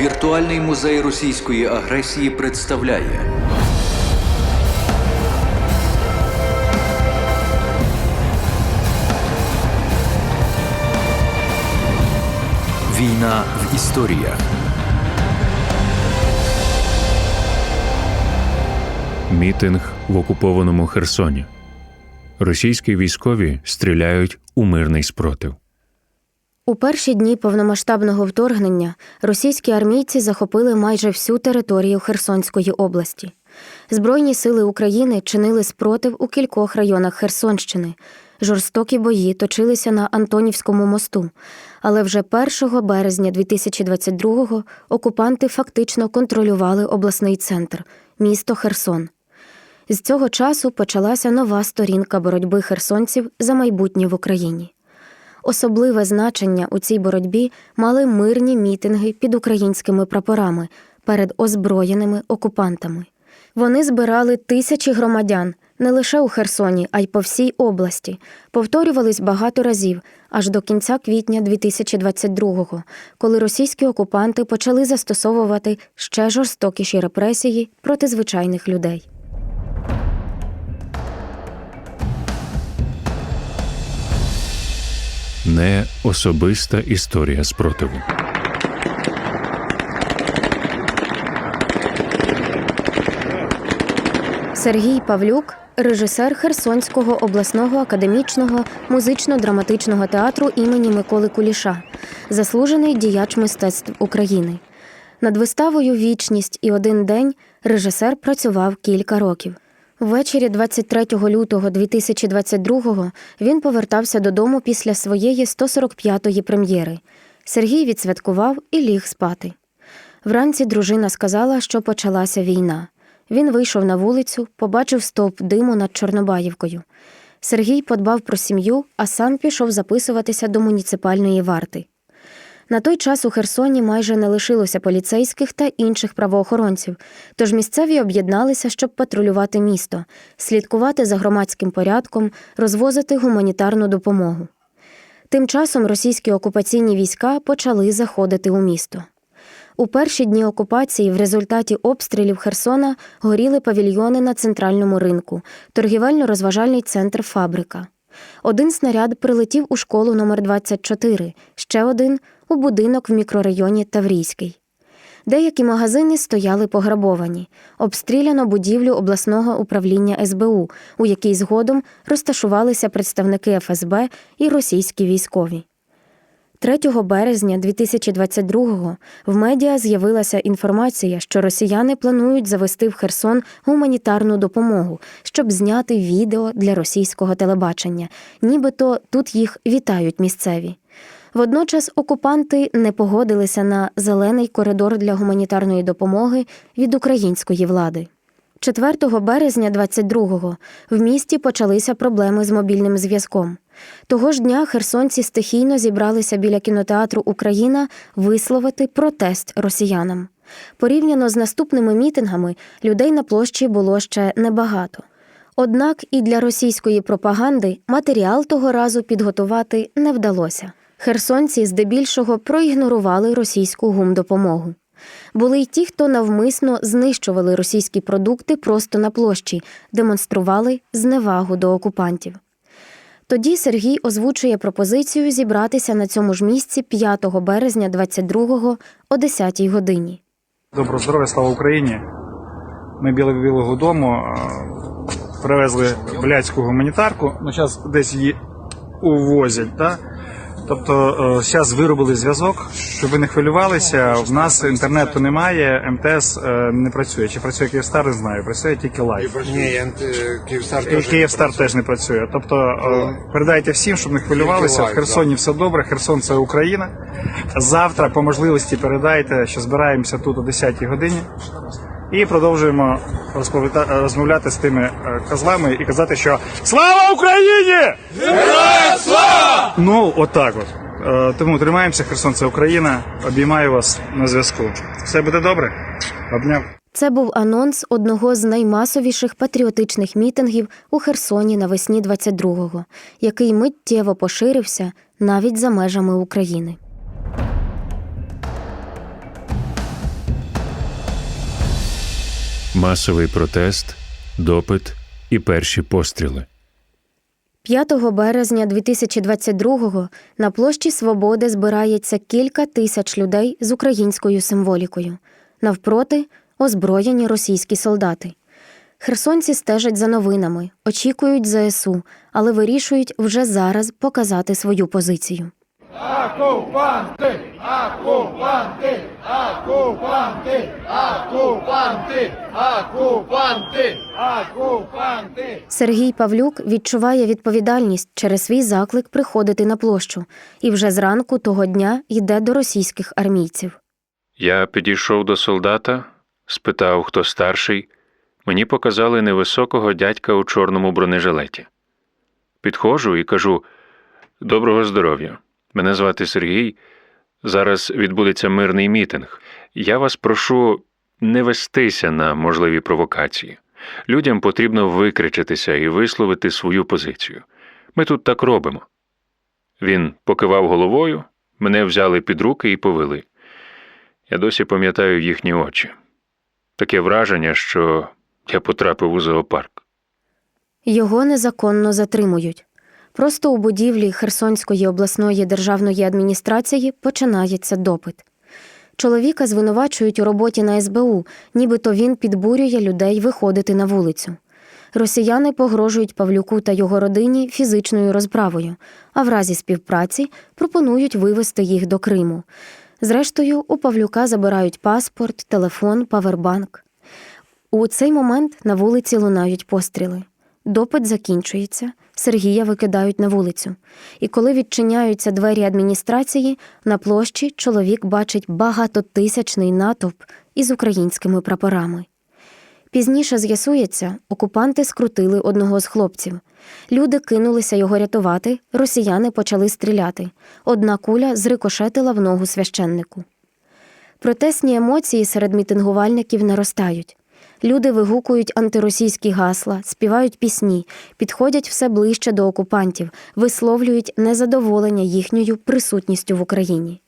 Віртуальний музей російської агресії представляє Війна в історіях. Мітинг в окупованому Херсоні. Російські військові стріляють у мирний спротив. У перші дні повномасштабного вторгнення російські армійці захопили майже всю територію Херсонської області. Збройні сили України чинили спротив у кількох районах Херсонщини. Жорстокі бої точилися на Антонівському мосту. Але вже 1 березня 2022-го окупанти фактично контролювали обласний центр місто Херсон. З цього часу почалася нова сторінка боротьби херсонців за майбутнє в Україні. Особливе значення у цій боротьбі мали мирні мітинги під українськими прапорами перед озброєними окупантами. Вони збирали тисячі громадян не лише у Херсоні, а й по всій області. Повторювались багато разів аж до кінця квітня 2022-го, коли російські окупанти почали застосовувати ще жорстокіші репресії проти звичайних людей. Не особиста історія спротиву. Сергій Павлюк, режисер Херсонського обласного академічного музично-драматичного театру імені Миколи Куліша, заслужений діяч мистецтв України. Над виставою Вічність і один день режисер працював кілька років. Ввечері 23 лютого 2022-го він повертався додому після своєї 145-ї прем'єри. Сергій відсвяткував і ліг спати. Вранці дружина сказала, що почалася війна. Він вийшов на вулицю, побачив стовп диму над Чорнобаївкою. Сергій подбав про сім'ю, а сам пішов записуватися до муніципальної варти. На той час у Херсоні майже не лишилося поліцейських та інших правоохоронців, тож місцеві об'єдналися, щоб патрулювати місто, слідкувати за громадським порядком, розвозити гуманітарну допомогу. Тим часом російські окупаційні війська почали заходити у місто. У перші дні окупації в результаті обстрілів Херсона горіли павільйони на центральному ринку, торгівельно-розважальний центр Фабрика. Один снаряд прилетів у школу номер 24, ще один у будинок в мікрорайоні Таврійський. Деякі магазини стояли пограбовані, обстріляно будівлю обласного управління СБУ, у якій згодом розташувалися представники ФСБ і російські військові. 3 березня 2022-го в медіа з'явилася інформація, що росіяни планують завести в Херсон гуманітарну допомогу, щоб зняти відео для російського телебачення, нібито тут їх вітають місцеві. Водночас окупанти не погодилися на зелений коридор для гуманітарної допомоги від української влади. 4 березня 22-го в місті почалися проблеми з мобільним зв'язком. Того ж дня херсонці стихійно зібралися біля кінотеатру Україна висловити протест росіянам. Порівняно з наступними мітингами людей на площі було ще небагато. Однак і для російської пропаганди матеріал того разу підготувати не вдалося. Херсонці здебільшого проігнорували російську гумдопомогу. Були й ті, хто навмисно знищували російські продукти просто на площі, демонстрували зневагу до окупантів. Тоді Сергій озвучує пропозицію зібратися на цьому ж місці 5 березня 22-го о 10 годині. Доброго здоров'я, слава Україні. Ми біля Білого дому привезли блядську гуманітарку. Ну, зараз десь її увозять, так? Тобто зараз виробили зв'язок, щоб ви не хвилювалися. В нас інтернету немає, МТС е, не працює. Чи працює Київстар, не знаю. Працює тільки лайф. Ні, е, Київстар теж. Київстар теж не працює. Тобто е, передайте всім, щоб не хвилювалися. В Херсоні все добре. Херсон це Україна. Завтра по можливості передайте, що збираємося тут о 10 годині. І продовжуємо розповіда- розмовляти з тими е, козлами і казати, що Слава Україні! Героям слава! Ну, отак от. Е, Тому тримаємося, Херсон, це Україна. Обіймаю вас на зв'язку. Все буде добре? Обняв. Це був анонс одного з наймасовіших патріотичних мітингів у Херсоні навесні 22-го, який миттєво поширився навіть за межами України. Масовий протест, допит і перші постріли. 5 березня 2022-го на площі Свободи збирається кілька тисяч людей з українською символікою. Навпроти озброєні російські солдати. Херсонці стежать за новинами, очікують ЗСУ, але вирішують вже зараз показати свою позицію. Окупанти! Окупанти! Окупанти! Окупанти! Окупанти! Окупанти! Сергій Павлюк відчуває відповідальність через свій заклик приходити на площу і вже зранку того дня йде до російських армійців. Я підійшов до солдата, спитав, хто старший. Мені показали невисокого дядька у чорному бронежилеті. Підходжу і кажу: Доброго здоров'я. Мене звати Сергій. Зараз відбудеться мирний мітинг. Я вас прошу не вестися на можливі провокації. Людям потрібно викричатися і висловити свою позицію. Ми тут так робимо. Він покивав головою, мене взяли під руки і повели. Я досі пам'ятаю їхні очі. Таке враження, що я потрапив у зоопарк. Його незаконно затримують. Просто у будівлі Херсонської обласної державної адміністрації починається допит. Чоловіка звинувачують у роботі на СБУ, нібито він підбурює людей виходити на вулицю. Росіяни погрожують Павлюку та його родині фізичною розправою, а в разі співпраці пропонують вивезти їх до Криму. Зрештою, у Павлюка забирають паспорт, телефон, павербанк. У цей момент на вулиці лунають постріли. Допит закінчується, Сергія викидають на вулицю. І коли відчиняються двері адміністрації, на площі чоловік бачить багатотисячний натовп із українськими прапорами. Пізніше з'ясується, окупанти скрутили одного з хлопців. Люди кинулися його рятувати, росіяни почали стріляти. Одна куля зрикошетила в ногу священнику. Протестні емоції серед мітингувальників наростають. Люди вигукують антиросійські гасла, співають пісні, підходять все ближче до окупантів, висловлюють незадоволення їхньою присутністю в Україні.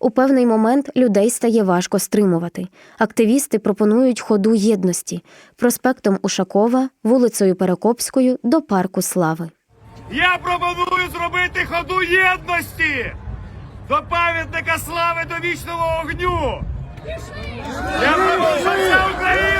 У певний момент людей стає важко стримувати. Активісти пропонують ходу єдності проспектом Ушакова, вулицею Перекопською до парку Слави. Я пропоную зробити ходу єдності до пам'ятника слави до вічного огню. Я пропоную, Україна,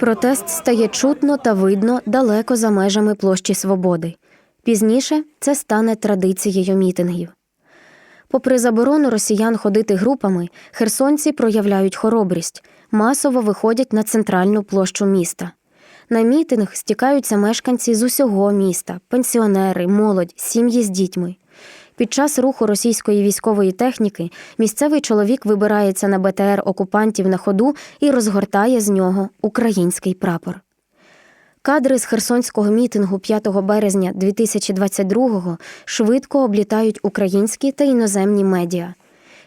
Протест стає чутно та видно далеко за межами площі Свободи. Пізніше це стане традицією мітингів. Попри заборону росіян ходити групами, херсонці проявляють хоробрість, масово виходять на центральну площу міста. На мітинг стікаються мешканці з усього міста, пенсіонери, молодь, сім'ї з дітьми. Під час руху російської військової техніки місцевий чоловік вибирається на БТР окупантів на ходу і розгортає з нього український прапор. Кадри з херсонського мітингу 5 березня 2022-го швидко облітають українські та іноземні медіа.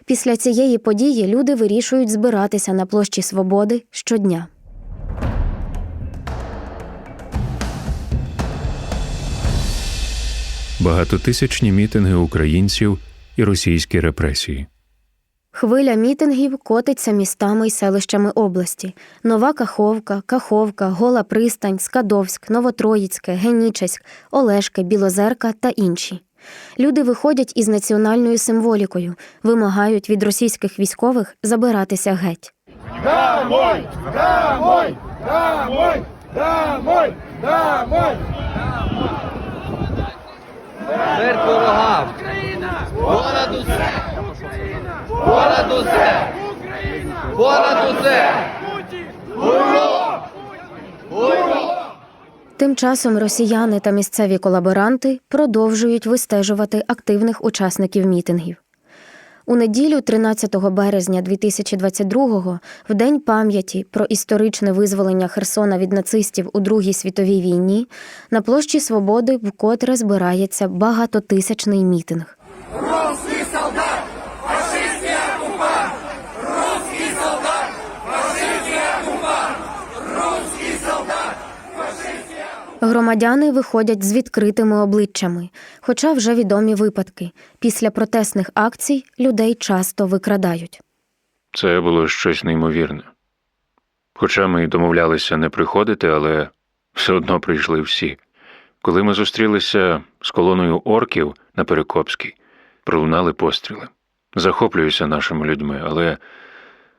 Після цієї події люди вирішують збиратися на площі Свободи щодня. Багатотисячні мітинги українців і російські репресії. Хвиля мітингів котиться містами й селищами області: Нова Каховка, Каховка, Гола Пристань, Скадовськ, Новотроїцьке, Генічеськ, Олешки, Білозерка та інші. Люди виходять із національною символікою, вимагають від російських військових забиратися геть. Домой! Домой! Домой! Домой! Домой! Смерть ворогам! Понад усе! Понад усе! Понад усе! Тим часом росіяни та місцеві колаборанти продовжують вистежувати активних учасників мітингів. У неділю, 13 березня 2022-го, в день пам'яті про історичне визволення Херсона від нацистів у Другій світовій війні, на площі Свободи вкотре збирається багатотисячний мітинг. Громадяни виходять з відкритими обличчями, хоча вже відомі випадки. Після протестних акцій людей часто викрадають. Це було щось неймовірне. Хоча ми й домовлялися не приходити, але все одно прийшли всі. Коли ми зустрілися з колоною орків на Перекопській, пролунали постріли. Захоплююся нашими людьми, але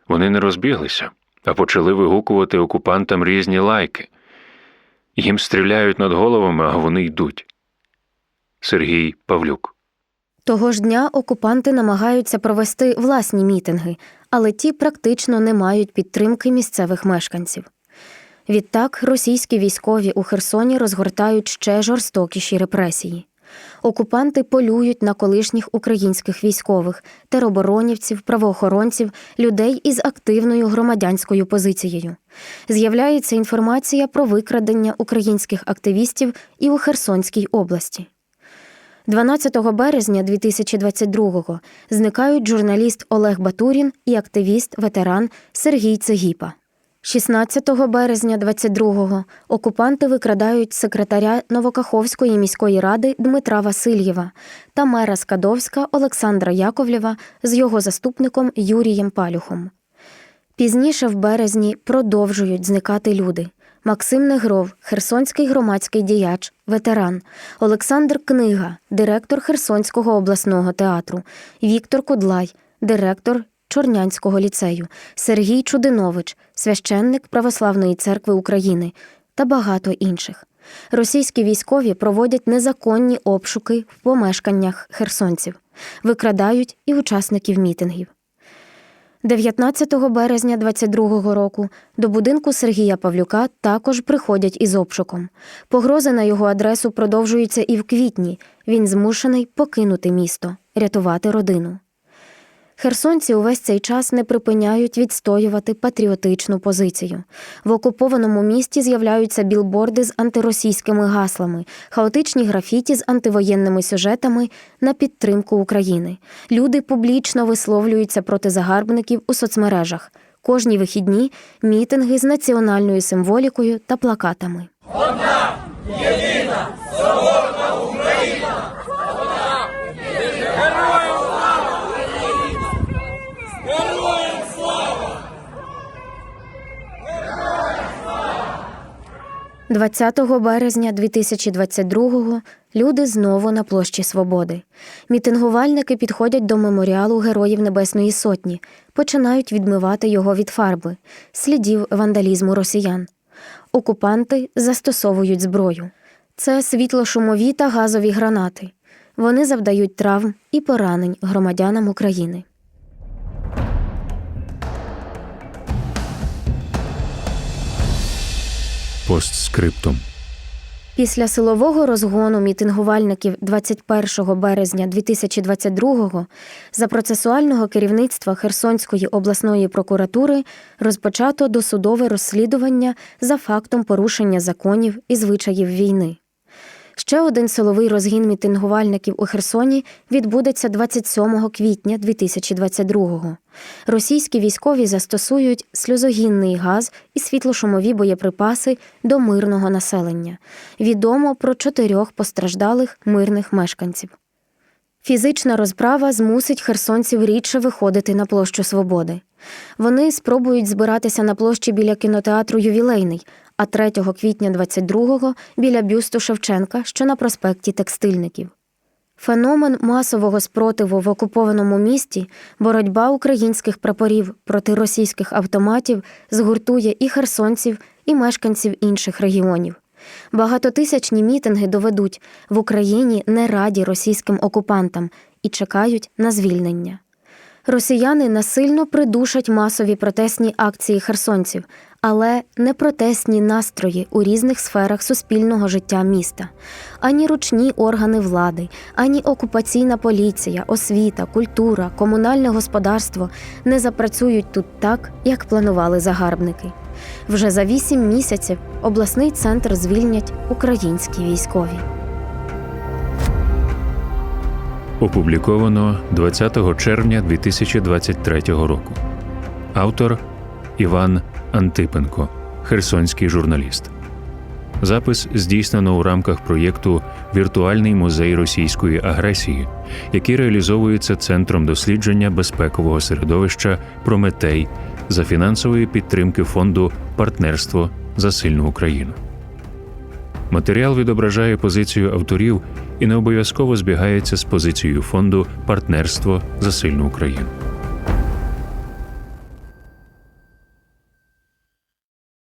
вони не розбіглися, а почали вигукувати окупантам різні лайки. Їм стріляють над головами, а вони йдуть. Сергій Павлюк. Того ж дня окупанти намагаються провести власні мітинги, але ті практично не мають підтримки місцевих мешканців. Відтак російські військові у Херсоні розгортають ще жорстокіші репресії. Окупанти полюють на колишніх українських військових, тероборонівців, правоохоронців, людей із активною громадянською позицією. З'являється інформація про викрадення українських активістів і у Херсонській області. 12 березня 2022-го зникають журналіст Олег Батурін і активіст, ветеран Сергій Цегіпа. 16 березня 22-го окупанти викрадають секретаря Новокаховської міської ради Дмитра Васильєва та мера Скадовська Олександра Яковлєва з його заступником Юрієм Палюхом. Пізніше в березні продовжують зникати люди. Максим Негров, херсонський громадський діяч, ветеран, Олександр Книга, директор Херсонського обласного театру, Віктор Кудлай, директор Чорнянського ліцею, Сергій Чудинович, священник Православної церкви України та багато інших. Російські військові проводять незаконні обшуки в помешканнях херсонців, викрадають і учасників мітингів. 19 березня 22-го року до будинку Сергія Павлюка також приходять із обшуком. Погрози на його адресу продовжуються і в квітні. Він змушений покинути місто, рятувати родину. Херсонці увесь цей час не припиняють відстоювати патріотичну позицію. В окупованому місті з'являються білборди з антиросійськими гаслами, хаотичні графіті з антивоєнними сюжетами на підтримку України. Люди публічно висловлюються проти загарбників у соцмережах. Кожні вихідні мітинги з національною символікою та плакатами. – 20 березня 2022-го люди знову на площі Свободи. Мітингувальники підходять до меморіалу Героїв Небесної Сотні, починають відмивати його від фарби, слідів вандалізму росіян. Окупанти застосовують зброю. Це світлошумові та газові гранати. Вони завдають травм і поранень громадянам України. Постскриптум. Після силового розгону мітингувальників 21 березня 2022-го за процесуального керівництва Херсонської обласної прокуратури розпочато досудове розслідування за фактом порушення законів і звичаїв війни. Ще один силовий розгін мітингувальників у Херсоні відбудеться 27 квітня 2022-го. Російські військові застосують сльозогінний газ і світлошумові боєприпаси до мирного населення. Відомо про чотирьох постраждалих мирних мешканців. Фізична розправа змусить херсонців рідше виходити на площу Свободи. Вони спробують збиратися на площі біля кінотеатру Ювілейний, а 3 квітня 22-го біля бюсту Шевченка, що на проспекті Текстильників. Феномен масового спротиву в окупованому місті, боротьба українських прапорів проти російських автоматів згуртує і херсонців, і мешканців інших регіонів. Багатотисячні мітинги доведуть в Україні не раді російським окупантам і чекають на звільнення. Росіяни насильно придушать масові протестні акції херсонців, але не протестні настрої у різних сферах суспільного життя міста. Ані ручні органи влади, ані окупаційна поліція, освіта, культура, комунальне господарство не запрацюють тут так, як планували загарбники. Вже за вісім місяців обласний центр звільнять українські військові. Опубліковано 20 червня 2023 року. Автор Іван Антипенко, херсонський журналіст. Запис здійснено у рамках проєкту Віртуальний музей російської агресії, який реалізовується Центром дослідження безпекового середовища Прометей за фінансової підтримки фонду Партнерство за сильну Україну. Матеріал відображає позицію авторів і не обов'язково збігається з позицією фонду Партнерство за сильну Україну.